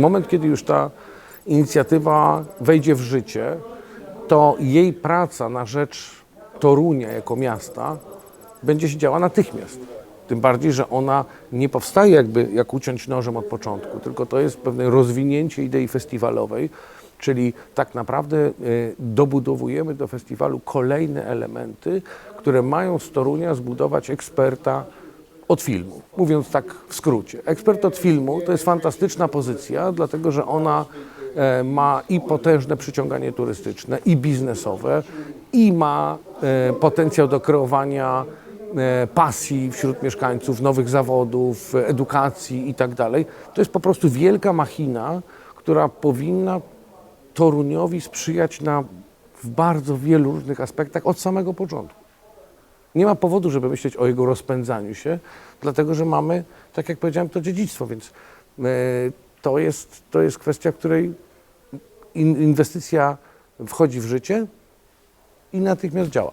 Moment, kiedy już ta inicjatywa wejdzie w życie, to jej praca na rzecz Torunia jako miasta będzie się działa natychmiast. Tym bardziej, że ona nie powstaje jakby jak uciąć nożem od początku, tylko to jest pewne rozwinięcie idei festiwalowej, czyli tak naprawdę y, dobudowujemy do festiwalu kolejne elementy, które mają z Torunia zbudować eksperta od filmu, mówiąc tak w skrócie. Ekspert od filmu to jest fantastyczna pozycja, dlatego że ona e, ma i potężne przyciąganie turystyczne, i biznesowe, i ma e, potencjał do kreowania e, pasji wśród mieszkańców, nowych zawodów, edukacji i tak. To jest po prostu wielka machina, która powinna Toruniowi sprzyjać na, w bardzo wielu różnych aspektach od samego początku. Nie ma powodu, żeby myśleć o jego rozpędzaniu się, dlatego że mamy, tak jak powiedziałem, to dziedzictwo, więc e, to, jest, to jest kwestia, której in, inwestycja wchodzi w życie i natychmiast działa.